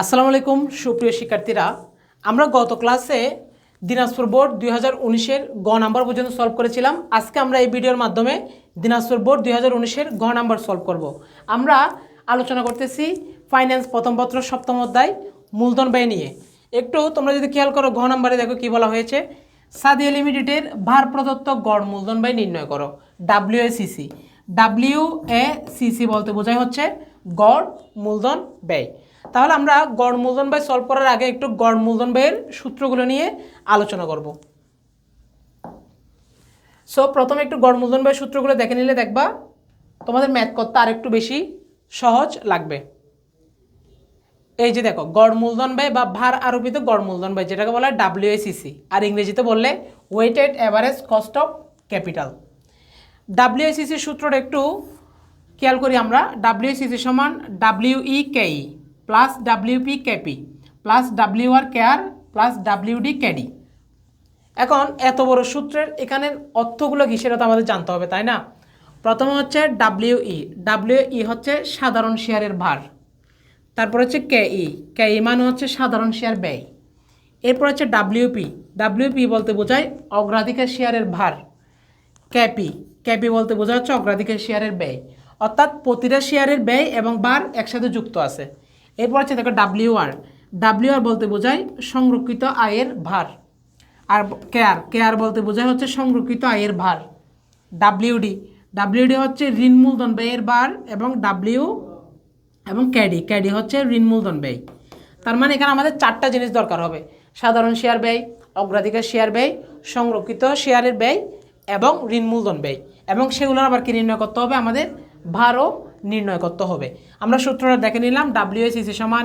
আসসালামু আলাইকুম, সুপ্রিয় শিক্ষার্থীরা। আমরা গত ক্লাসে দিনাজপুর বোর্ড দুই হাজার উনিশের গ নাম্বার পর্যন্ত সলভ করেছিলাম। আজকে আমরা এই ভিডিওর মাধ্যমে দিনাজপুর বোর্ড দুই হাজার উনিশের গ নাম্বার সলভ করব। আমরা আলোচনা করতেছি ফাইন্যান্স প্রথম পত্র, সপ্তম অধ্যায়, মূলধন ব্যয় নিয়ে। একটু তোমরা যদি খেয়াল করো ঘ নাম্বারে দেখো কি বলা হয়েছে। সাদিয়া লিমিটেডের ভার প্রদত্ত গড় মূলধন ব্যয় নির্ণয় করো W A CC W A CC বলতে বোঝায় হচ্ছে গড় মূলধন ব্যয়। তাহলে আমরা গড় মূলধন ব্যয় সলভ করার আগে একটু গড় মূলধন ব্যয়ের সূত্রগুলো নিয়ে আলোচনা করব। সো প্রথমে একটু গড় মূলধন ব্যয় সূত্রগুলো দেখে নিলে দেখবা তোমাদের ম্যাথ করতে আর একটু বেশি সহজ লাগবে। এই যে দেখো, গড় মূলধন ব্যয় বা ভার আরোপিত গড় মূলধন ব্যয় যেটাকে বলা হয় ডাব্লিউএসিসি আর ইংরেজিতে বললে weighted average cost of capital ডাব্লিউএসিসির সূত্রটা একটু খেয়াল করি আমরা ডাব্লিউএসিসি সমান W E K E plus W P K P plus W R K R plus W D K D এখন এত বড় সূত্রের এখানের অর্থগুলো কি সেটা তো আমাদের জানতে হবে, তাই না? প্রথমে হচ্ছে ডাব্লিউ ই ডাব্লিউ ই হচ্ছে সাধারণ শেয়ারের ভার। তারপর হচ্ছে কে ই কে ই মানে হচ্ছে সাধারণ শেয়ার ব্যয়। এরপর হচ্ছে ডাব্লিউপি ডাব্লিউপি বলতে বোঝায় অগ্রাধিকার শেয়ারের ভার। ক্যাপি ক্যাপি বলতে বোঝা হচ্ছে অগ্রাধিকার শেয়ারের ব্যয়। অর্থাৎ প্রতিটা শেয়ারের ব্যয় এবং বার একসাথে যুক্ত আছে। এরপর হচ্ছে দেখো ডাব্লিউ আর ডাব্লিউ আর বলতে বোঝায় সংরক্ষিত আয়ের ভার। আর কেয়ার কেয়ার বলতে বোঝায় হচ্ছে সংরক্ষিত আয়ের ভার। ডাব্লিউডি ডাব্লিউডি হচ্ছে ঋণ মূলধন ব্যয়ের ভার এবং ডাব্লিউ এবং ক্যাডি ক্যাডি হচ্ছে ঋণ মূলধন ব্যয়। তার মানে এখানে আমাদের চারটা জিনিস দরকার হবে। সাধারণ শেয়ার ব্যয়, অগ্রাধিকার শেয়ার ব্যয়, সংরক্ষিত শেয়ারের ব্যয় এবং ঋণ মূলধন ব্যয়। এবং সেগুলোর আবার কি নির্ণয় করতে হবে? আমাদের ভারও নির্ণয় করতে হবে। আমরা সূত্রটা দেখে নিলাম ডাব্লিউএসিসি সমান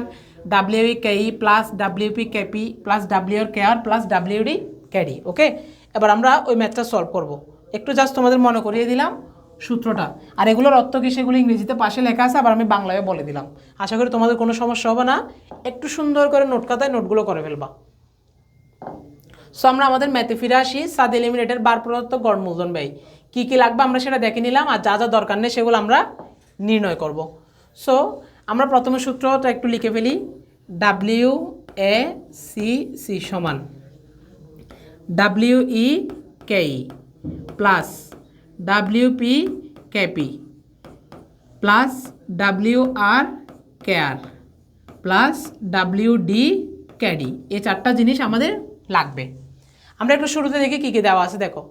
W E K E plus W P K P plus W R K R plus W D K D okay এবার আমরা ওই ম্যাথটা সলভ করব। একটু জাস্ট তোমাদের মনে করিয়ে দিলাম সূত্রটা। আর এগুলোর অর্থ কি সেগুলো ইংরেজিতে পাশে লেখা আছে, আবার আমি বাংলায় বলে দিলাম। আশা করি তোমাদের কোনো সমস্যা হবে না। একটু সুন্দর করে নোট খাতায় নোটগুলো করে ফেলবা। সো আমরা আমাদের ম্যাথে ফিরে আসি। সাদ এলিমিনেটের বার প্রদত্ত গড় মূলধন ব্যয়। কী কী লাগবে আমরা সেটা দেখে নিলাম, আর যা যা দরকার নেই সেগুলো আমরা নির্ণয় করব। সো আমরা প্রথমে সূত্রটা একটু লিখে ফেলি। ডাব্লিউ এ সি সি সমান W E K E plus W P K P plus W R K R plus W D K D এই চারটা জিনিস আমাদের লাগবে। আমরা একটু শুরুতে দেখি কী কী দেওয়া আছে। দেখো,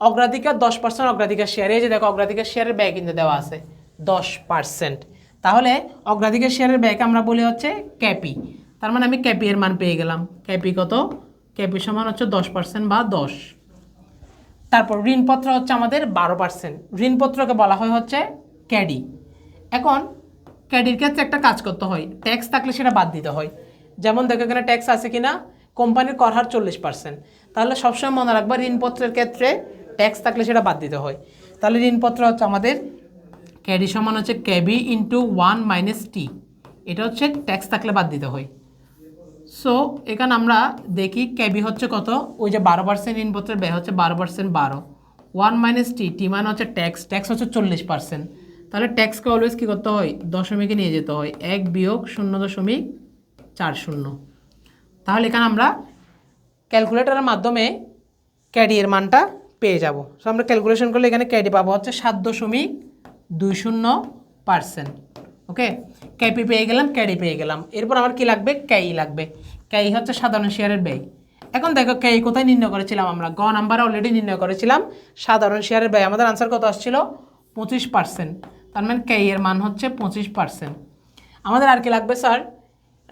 অগ্রাধিকার দশ পার্সেন্ট অগ্রাধিকার শেয়ারে যে দেখো, অগ্রাধিকার শেয়ারের ব্যয় কিন্তু দেওয়া আছে। দশ পার্সেন্ট তাহলে অগ্রাধিকার শেয়ারের ব্যয়কে আমরা বলি হচ্ছে ক্যাপি তার মানে আমি ক্যাপি এর মান পেয়ে গেলাম। ক্যাপি কত? ক্যাপি সমান হচ্ছে দশ পার্সেন্ট বা দশ। তারপর ঋণপত্র হচ্ছে আমাদের বারো পার্সেন্ট ঋণপত্রকে বলা হয় হচ্ছে ক্যাডি এখন ক্যাডির ক্ষেত্রে একটা কাজ করতে হয়। ট্যাক্স থাকলে সেটা বাদ দিতে হয়। যেমন দেখো এখানে ট্যাক্স আছে কিনা? কোম্পানির কর হার চল্লিশ পার্সেন্ট তাহলে সবসময় মনে রাখবা ঋণপত্রের ক্ষেত্রে ট্যাক্স থাকলে সেটা বাদ দিতে হয়। তাহলে ঋণপত্র হচ্ছে আমাদের ক্যাডি সমান হচ্ছে K B into one minus T এটা হচ্ছে ট্যাক্স থাকলে বাদ দিতে হয়। সো এখানে আমরা দেখি ক্যাবি হচ্ছে কত? ওই যে বারো পার্সেন্ট ঋণপত্রের ব্যয় হচ্ছে বারো পার্সেন্ট বারো। ওয়ান মাইনাস টি টি মানে হচ্ছে ট্যাক্স ট্যাক্স হচ্ছে চল্লিশ পার্সেন্ট তাহলে ট্যাক্সকে অলওয়েজ কী করতে হয়? দশমিকে নিয়ে যেতে হয়। এক বিয়োগ শূন্য দশমিক চার শূন্য। তাহলে এখানে আমরা ক্যালকুলেটরের মাধ্যমে ক্যাডি মানটা পেয়ে যাব। সো আমরা ক্যালকুলেশন করলে এখানে ক্যাডি পাবো হচ্ছে সাত দশমিক দুই শূন্য পার্সেন্ট। ওকে? ক্যাপি পেয়ে গেলাম ক্যাডি পেয়ে গেলাম। এরপর আমার কি লাগবে? ক্যাই লাগবে। ক্যাই হচ্ছে সাধারণ শেয়ারের ব্যয়। এখন দেখো ক্যাই কোথায় নির্ণয় করেছিলাম আমরা। গ নাম্বার অলরেডি নির্ণয় করেছিলাম। সাধারণ শেয়ারের ব্যয়। আমাদের আনসার কত আসছিল? পঁচিশ পার্সেন্ট। তার মানে ক্যাই এর মান হচ্ছে পঁচিশ পার্সেন্ট। আমাদের আর কি লাগবে, sir?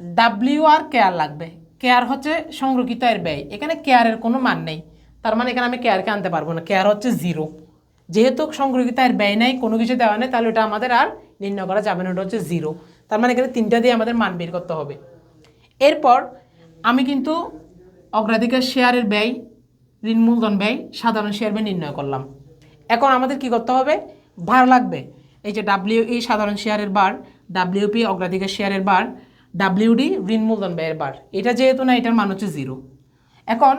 W R K R লাগবে। কেয়ার হচ্ছে সংরক্ষিত এর ব্যয়। এখানে কেয়ারের কোনো মান নেই। তার মানে এখানে আমি কেয়ারকে আনতে পারব না। কেয়ার হচ্ছে জিরো যেহেতু এর ব্যয় নেই, কোনো কিছু দেওয়া নেই, তাহলে ওটা আমাদের আর নির্ণয় করা যাবে না, ওটা হচ্ছে জিরো তার মানে এখানে তিনটা দিয়ে আমাদের মান বের করতে হবে। এরপর আমি কিন্তু অগ্রাধিকার শেয়ারের ব্যয়, ঋণ মূলধন ব্যয়, সাধারণ শেয়ার ব্যয় নির্ণয় করলাম। এখন আমাদের কি করতে হবে? ভার লাগবে। এই যে ডাব্লিউ ই সাধারণ শেয়ারের বার ডাব্লিউপি অগ্রাধিকার শেয়ারের বার ডাব্লিউডি ঋণ মূলধন ব্যয়ের বার। এটা যেহেতু না, এটার মান হচ্ছে জিরো এখন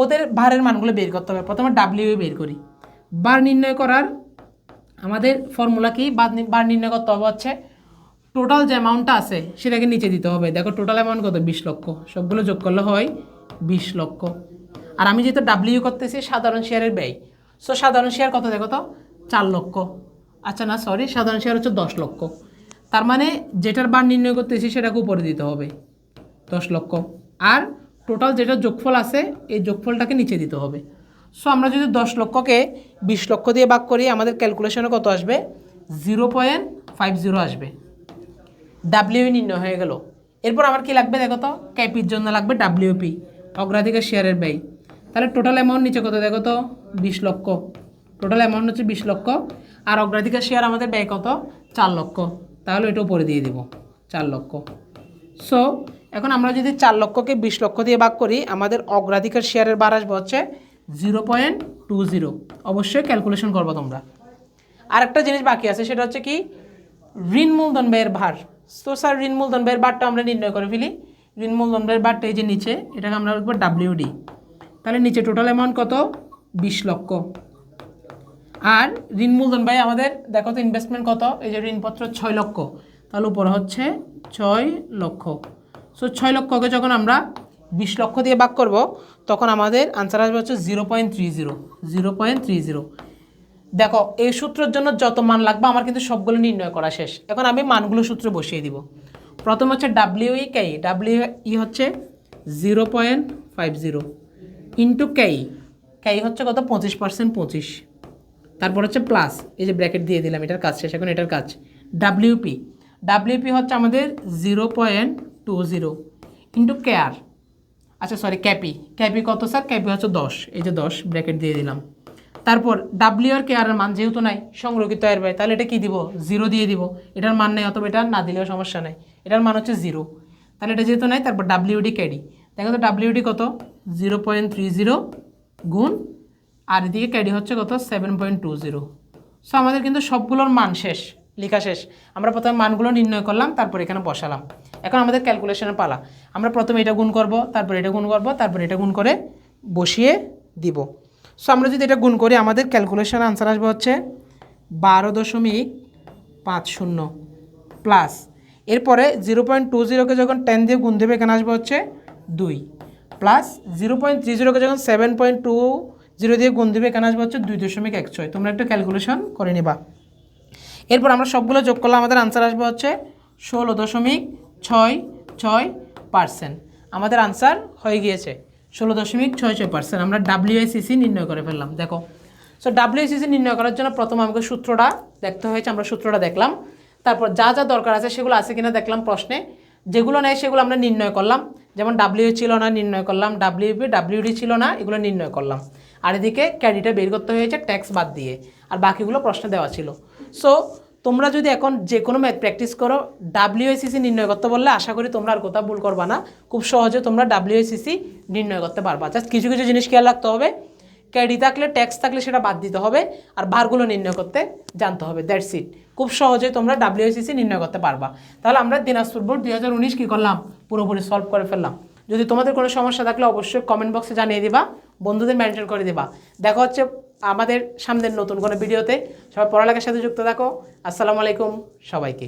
ওদের ভারের মানগুলো বের করতে হবে। প্রথমে ডাব্লিউ বের করি। বার নির্ণয় করার আমাদের ফর্মুলা কি বার নির্ণয় করতে হবে হচ্ছে টোটাল যে অ্যামাউন্টটা আছে, সেটাকে নিচে দিতে হবে। দেখো টোটাল অ্যামাউন্ট কত? বিশ লক্ষ। সবগুলো যোগ করলে হয় বিশ লক্ষ। আর আমি যেহেতু ডাব্লিউ করতেছি, সাধারণ শেয়ারের ব্যয়। সো সাধারণ শেয়ার কত দেখো তো? চার লক্ষ। আচ্ছা না সরি সাধারণ শেয়ার হচ্ছে দশ লক্ষ। তার মানে যেটার বার নির্ণয় করতেছি, সেটাকে উপরে দিতে হবে। দশ লক্ষ। আর টোটাল যেটা যোগফল আছে, এই যোগফলটাকে নিচে দিতে হবে। সো আমরা যদি দশ লক্ষকে বিশ লক্ষ দিয়ে ভাগ করি, আমাদের ক্যালকুলেশনে কত আসবে? জিরো পয়েন্ট ফাইভ জিরো আসবে। ডাব্লিউ নির্ণয় হয়ে গেল। এরপর আমার কি লাগবে দেখো তো? ক্যাপির জন্য লাগবে ডাব্লিউপি অগ্রাধিকার শেয়ারের ব্যয়। তাহলে টোটাল অ্যামাউন্ট নিচে কত দেখো তো? বিশ লক্ষ। টোটাল অ্যামাউন্ট হচ্ছে বিশ লক্ষ। আর অগ্রাধিকার শেয়ার আমাদের ব্যয় কত? চার লক্ষ। তাহলে এটা উপরে দিয়ে দিব, চার লক্ষ। সো এখন আমরা যদি চার লক্ষকে বিশ লক্ষ দিয়ে ভাগ করি, আমাদের অগ্রাধিকার শেয়ারের বার আসবে হচ্ছে জিরো পয়েন্ট টু জিরো। অবশ্যই ক্যালকুলেশন করব তোমরা। আর একটা জিনিস বাকি আছে, সেটা হচ্ছে কি, ঋণ মূলধন ব্যয়ের ভার। তো স্যার ঋণ মূলধন ব্যয়ের বারটা আমরা নির্ণয় করে ফেলি। ঋণ মূলধন ব্যয়ের বারটা এই যে নিচে, এটাকে আমরা লিখব ডাব্লিউডি তাহলে নিচে টোটাল অ্যামাউন্ট কত? বিশ লক্ষ। আর ঋণ মূলধন ব্যয় আমাদের, দেখো তো ইনভেস্টমেন্ট কত? এই যে ঋণপত্র ছয় লক্ষ। তাহলে উপরে হচ্ছে ছয় লক্ষ। সো ছয় লক্ষকে যখন আমরা বিশ লক্ষ দিয়ে ভাগ করব, তখন আমাদের আনসার আসবে হচ্ছে zero point three zero zero point three zero দেখো, এই সূত্রের জন্য যত মান লাগবে, আমার কিন্তু সবগুলো নির্ণয় করা শেষ। এখন আমি মানগুলো সূত্রে বসিয়ে দিব। প্রথম হচ্ছে ডাব্লিউ ই কে ডাব্লিউ ই হচ্ছে zero point five zero into K E K E হচ্ছে কত? পঁচিশ পার্সেন্ট পঁচিশ। তারপর হচ্ছে প্লাস এই যে ব্র্যাকেট দিয়ে দিলাম, এটার কাজ শেষ, এখন এটার কাজ। ডাব্লিউপি ডাব্লিউপি হচ্ছে আমাদের zero point two zero into K R আচ্ছা sorry K P K P কত স্যার ক্যাপি হচ্ছে দশ। এই যে দশ ব্র্যাকেট দিয়ে দিলাম। তারপর ডাব্লিউ আর কেয়ারের মান যেহেতু নাই, সংরক্ষিত আয়ের ব্যয় তাহলে এটা কি দিব? জিরো দিয়ে দিব। এটার মান নেই, অথবা এটা না দিলেও সমস্যা নেই। এটার মান হচ্ছে জিরো তাহলে এটা যেহেতু নাই, তারপর ডাব্লিউডি ক্যাডি দেখো তো ডাব্লিউডি কত? জিরো পয়েন্ট থ্রি জিরো গুণ আর এদিকে ক্যাডি হচ্ছে কত? Seven point two zero so আমাদের কিন্তু সবগুলোর মান শেষ। লেখা শেষ। আমরা প্রথমে মানগুলো নির্ণয় করলাম, তারপর এখানে বসালাম। এখন আমাদের ক্যালকুলেশনের পালা। আমরা প্রথমে এটা গুণ করব, তারপর এটা গুণ করব, তারপর এটা গুণ করে বসিয়ে দিব। সো আমরা যদি এটা গুণ করি, আমাদের ক্যালকুলেশন আনসার আসবে হচ্ছে বারো দশমিক পাঁচ শূন্য প্লাস এরপরে জিরো পয়েন্ট টু জিরোকে যখন টেন দিয়ে গুণ দেবে, এখানে আসবে হচ্ছে দুই প্লাস জিরো পয়েন্ট থ্রি জিরোকে যখন সেভেন পয়েন্ট টু জিরো দিয়ে গুণ দেবে, এখানে আসবে হচ্ছে দুই দশমিক এক ছয়। তোমরা একটু ক্যালকুলেশন করে নিবা। এরপর আমরা সবগুলো যোগ করলে আমাদের আনসার আসবে হচ্ছে ষোলো দশমিক ছয় ছয় পার্সেন্ট আমাদের আনসার হয়ে গিয়েছে ষোলো দশমিক ছয় ছয় পার্সেন্ট আমরা ডাব্লিউআইসিসি নির্ণয় করে ফেললাম, দেখো। সো ডাব্লিউআইসিসি নির্ণয় করার জন্য প্রথম আমাকে সূত্রটা দেখতে হয়েছে, আমরা সূত্রটা দেখলাম। তারপর যা যা দরকার আছে সেগুলো আছে কিনা দেখলাম প্রশ্নে। যেগুলো নেই সেগুলো আমরা নির্ণয় করলাম। যেমন ডাব্লিউ ছিল না, নির্ণয় করলাম। ডাব্লিউপি ডাব্লিউডি ছিল না, এগুলো নির্ণয় করলাম। আর এদিকে ক্যাডিটা বের করতে হয়েছে ট্যাক্স বাদ দিয়ে। আর বাকিগুলো প্রশ্নে দেওয়া ছিল। সো তোমরা যদি এখন যে কোনো ম্যাথ প্র্যাকটিস করো ডাব্লিউএসিসি নির্ণয় করতে বললে আশা করি তোমরা আর কোথাও ভুল করবা না। খুব সহজে তোমরা ডাব্লিউএসিসি নির্ণয় করতে পারবা। জাস্ট কিছু কিছু জিনিস খেয়াল রাখতে হবে। ক্যাডি থাকলে ট্যাক্স থাকলে সেটা বাদ দিতে হবে আর ভারগুলো নির্ণয় করতে জানতে হবে। দ্যাটস ইট খুব সহজে তোমরা ডাব্লিউএসিসি নির্ণয় করতে পারবা। তাহলে আমরা দিনাজপুর বোর্ড দুই হাজার উনিশ কী করলাম? পুরোপুরি সলভ করে ফেললাম। যদি তোমাদের কোনো সমস্যা থাকলে অবশ্যই কমেন্ট বক্সে জানিয়ে দিবা। বন্ধুদের মেনশন করে দেবা। দেখা হচ্ছে আমাদের সামনের নতুন কোনো ভিডিওতে। সবাই পড়ালেখার সাথে যুক্ত থাকো। আসসালামু আলাইকুম সবাইকে।